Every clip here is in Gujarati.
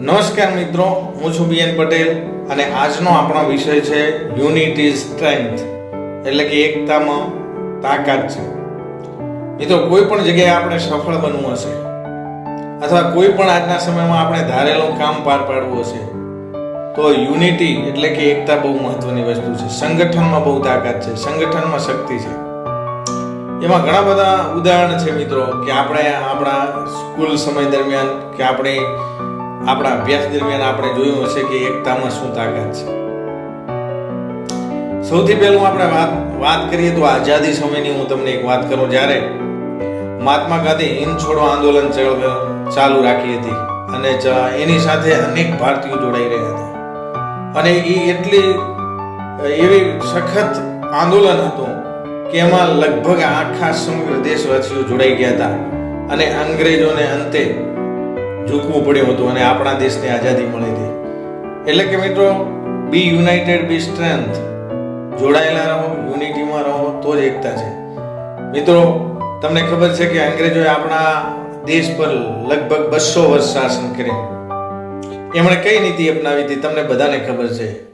નમસ્કાર મિત્રો, હું છું બીએન પટેલ અને આજનો આપણો વિષય છે યુનિટી સ્ટ્રેન્થ, એટલે કે એકતામાં તાકાત છે. મિત્રો, કોઈ પણ જગ્યાએ આપણે સફળ બનવું હશે, અથવા કોઈ પણ આજના સમયમાં આપણે ધારેલું કામ પાર પાડવું હશે, તો યુનિટી એટલે કે એકતા બહુ મહત્વની વસ્તુ છે. સંગઠનમાં બહુ તાકાત છે, સંગઠનમાં શક્તિ છે. એમાં ઘણા બધા ઉદાહરણ છે મિત્રો, કે આપણે આપણા સ્કૂલ સમય દરમિયાન, કે આપણે આપણા અભ્યાસ દરમિયાન આપણે જોયું હશે કે એકતામાં શું તાકાત છે. સૌથી પહેલું આપણે વાત વાત કરીએ તો આઝાદી સમયની હું તમને એક વાત કરું. જ્યારે મહાત્મા ગાંધી હિંદ છોડો આંદોલન ચાલુ રાખી હતી અને એની સાથે અનેક ભારતીયો જોડાઈ રહ્યા હતા. અને એ એટલી, એવી સખત આંદોલન હતું કે એમાં લગભગ આખા સમગ્ર દેશવાસીઓ જોડાઈ ગયા હતા. અને અંગ્રેજોને અંતે ઝૂકવું પડ્યું હતું અને આપણા દેશને આઝાદી મળી હતી. એટલે કે મિત્રો બી યુનાઇટેડ બી સ્ટ્રેન્થ જોડાયેલા રહો, યુનિટીમાં રહો, તો જ એકતા છે. મિત્રો, તમને ખબર છે કે અંગ્રેજોએ આપણા દેશ પર લગભગ બસો વર્ષ શાસન કર્યું. એમણે કઈ નીતિ અપનાવી હતી તમને બધાને ખબર છે?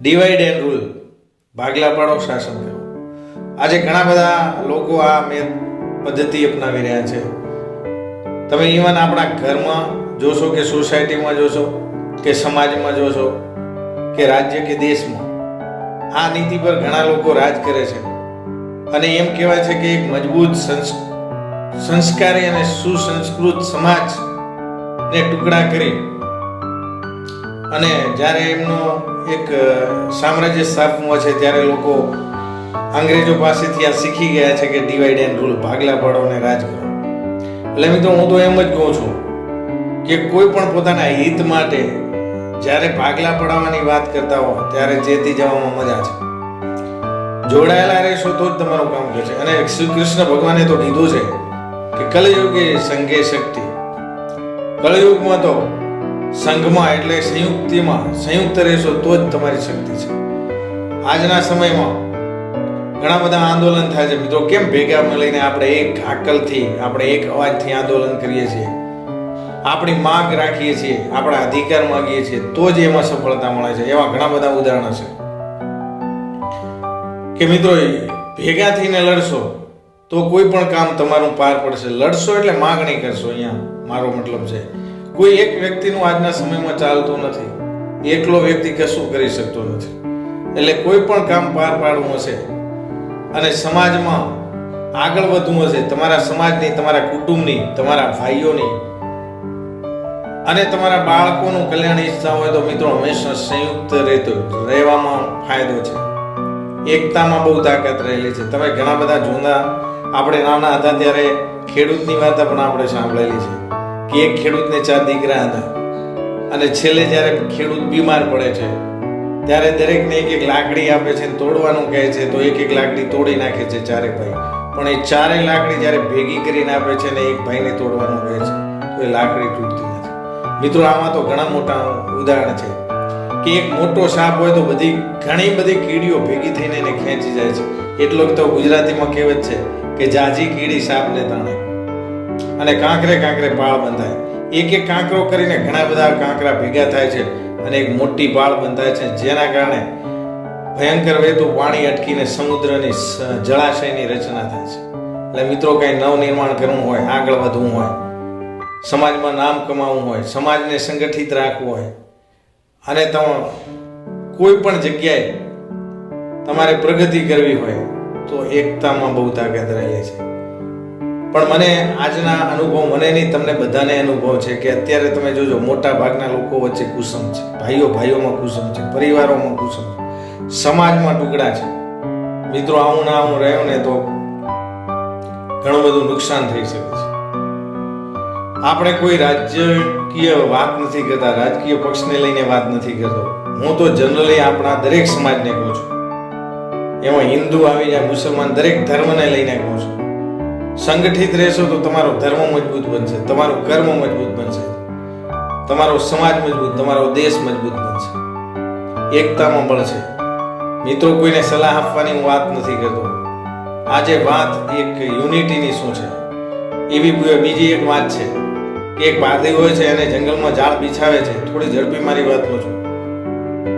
ડિવાઈડ એન્ડ રૂલ ભાગલા પાડો શાસન કર્યું. આજે ઘણા બધા લોકો આ મેં પદ્ધતિ અપનાવી રહ્યા છે. તમે ઇવન આપણા ઘરમાં જોશો કે સોસાયટીમાં જોશો, કે સમાજમાં જોશો, કે રાજ્ય કે દેશમાં, આ નીતિ પર ઘણા લોકો રાજ કરે છે. અને એમ કહેવાય છે કે એક મજબૂત સંસ- સંસ્કારી અને સુસંસ્કૃત સમાજ ને ટુકડા કરી અને જ્યારે એમનો એક સામ્રાજ્ય સ્થાપવું છે ત્યારે લોકો અંગ્રેજો પાસેથી આ શીખી ગયા છે કે ડિવાઈડ એન્ડ રૂલ ભાગલા પાડો અને રાજ કરો. એટલે મિત્રો, હું તો એમ જ કહું છું કે કોઈ પણ પોતાના હિત માટે જ્યારે ભાગલા પડાવવાની વાત કરતા હો, ત્યારે જેતી જવામાં મજા છે. જોડાયેલા રહેશો તો જ તમારું કામ કરશે અને શ્રી કૃષ્ણ ભગવાને તો કીધું છે કે કલયુગે સંઘે શક્તિ. કલયુગમાં તો સંઘમાં એટલે સંયુક્તિમાં સંયુક્ત રહેશો તો જ તમારી શક્તિ છે. આજના સમયમાં ઘણા બધા આંદોલન થાય છે મિત્રો. કેમ ભેગા મળીને આપણે એક હાકલથી આપણે એક અવાજથી આંદોલન કરીએ છીએ? આપણી માગ રાખીએ છીએ, આપણા અધિકાર માગીએ છીએ, તો જ એમાં સફળતા મળે છે. એવા ઘણા બધા ઉદાહરણો છે. કે મિત્રો ભેગા થઈને લડશો, તો કોઈ પણ કામ તમારું પાર પડશે. લડશો એટલે માગણી કરશો અહીંયા. મારો મતલબ છે. કોઈ એક વ્યક્તિનું આજના સમયમાં ચાલતું નથી. એકલો વ્યક્તિ કશું કરી શકતો નથી. એટલે કોઈ પણ કામ પાર પાડવું હશે અને સમાજમાં આગળ વધવું હશે, તમારા સમાજની, તમારા કુટુંબની, તમારા ભાઈઓની, અને તમારા બાળકોનું કલ્યાણ ઈચ્છતા હોય તો મિત્રો હંમેશા સંયુક્ત રહેતો, રહેવામાં ફાયદો છે. એકતામાં બહુ તાકાત રહેલી છે. તમે ઘણા બધા જૂના, આપણે નાના હતા ત્યારે ખેડૂતની વાત પણ આપણે સાંભળેલી છે કે એક ખેડૂતને ચાર દીકરા હતા. અને છેલ્લે જ્યારે ખેડૂત બીમાર પડે છે ત્યારે દરેકને એક એક લાકડી આપે છે તોડવાનું કહે છે, તો એક એક લાકડી તોડી નાખે છે ચારે ભાઈ. પણ એ ચારે લાકડી જ્યારે ભેગી કરીને આપે છે ને એક ભાઈને તોડવાનું કહે છે, તો એ લાકડી તૂટતી નથી. મિત્રો, આમાં તો ઘણા મોટા ઉદાહરણ છે. કે એક મોટો સાપ હોય તો બધી, ઘણી બધી કીડીઓ ભેગી થઈને એને ખેંચી જાય છે. એટલો તો ગુજરાતીમાં કહેવત છે કે જાજી કીડી સાપને તાણે. અને કાંકરે કાંકરે પાળ બંધાય. એક એક કાંકરો કરીને ઘણા બધા કાંકરા ભેગા થાય છે અને એક મોટી પાળ બંધાય છે, જેના કારણે ભયંકર વહેતું પાણી અટકીને સમુદ્રની જળાશયની રચના થાય છે. એટલે મિત્રો કંઈ નવનિર્માણ કરવું હોય, આગળ વધવું હોય, સમાજમાં નામ કમાવવું હોય, સમાજને સંગઠિત રાખવું હોય, અને તમે કોઈ પણ જગ્યાએ તમારે પ્રગતિ કરવી હોય, તો એકતામાં બહુ તાકાત રહેલી છે. પણ મને આજના અનુભવ, મને નહીં, તમને બધાને અનુભવ છે કે અત્યારે તમે જોજો, મોટા ભાગના લોકો વચ્ચે કુસમ છે. ભાઈઓ ભાઈઓમાં કુસમ છે, પરિવારોમાં કુસમ છે. સમાજમાં ટુકડા છે. મિત્રો, આવું ના આવું રહ્યો ને તો ઘણું બધું નુકસાન થઈ શકે છે. આપણે કોઈ રાજકીય વાત નથી કરતા, રાજકીય પક્ષને લઈને વાત નથી કરતો. હું તો જનરલી આપણા દરેક સમાજને કહું છું. એમાં હિન્દુ આવી જાય મુસલમાન દરેક ધર્મને લઈને કહું છું. સંગઠિત રહેશો તો તમારો ધર્મ મજબૂત બનશે, તમારું કર્મ મજબૂત બનશે, તમારો સમાજ મજબૂત, તમારો દેશ મજબૂત બનશે. એકતામાં મળશે મિત્રો, કોઈને સલાહ આપવાની હું વાત નથી કરતો. આજે વાત એક યુનિટીની શું છે? એવી બીજી એક વાત છે. એક પારધી હોય છે, એને જંગલમાં ઝાડ બિછાવે છે. થોડી ઝડપી મારી વાત પૂછું.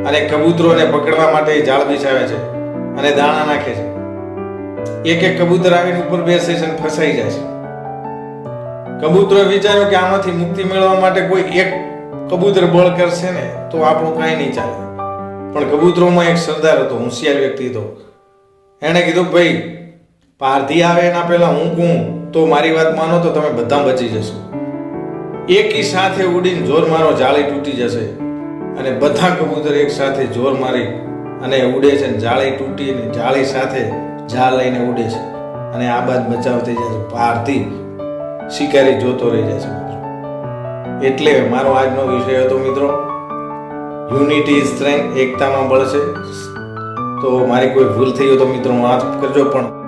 અને કબૂતરોને પકડવા માટે ઝાડ બિછાવે છે અને દાણા નાખે છે. એક એક કબૂતર આવીને ઉપર બેસે છે અને ફસાઈ જાય છે. કબૂતરો વિચાર્યું કે આમાંથી મુક્તિ મેળવવા માટે કોઈ એક કબૂતર બળ કરશે ને, તો આપણું કાંઈ નહીં ચાલે. પણ કબૂતરોમાં એક સરદાર હતો, હોશિયાર વ્યક્તિ હતો. એણે કીધું, ભાઈ, પારધી આવે એના પહેલા હું કહું, તો મારી વાત માનો તો તમે બધા બચી જશો. એકી સાથે ઉડીને જોર મારો જાળી તૂટી જશે અને બધા કબૂતર એક સાથે જોર મારી અને ઉડે છે જાળી તૂટી ને જાળી સાથે જાળ લઈને ઉડે છે. અને આ બાદ બચાવ થઈ જાય છે. પારથી શિકારી જોતો રહી જાય છે મિત્રો. એટલે મારો આજનો વિષય હતો મિત્રો, યુનિટી સ્ટ્રેન્થ એકતામાં બળ છે તો મારી કોઈ ભૂલ થઈ હોય તો મિત્રો માફ કરજો, પણ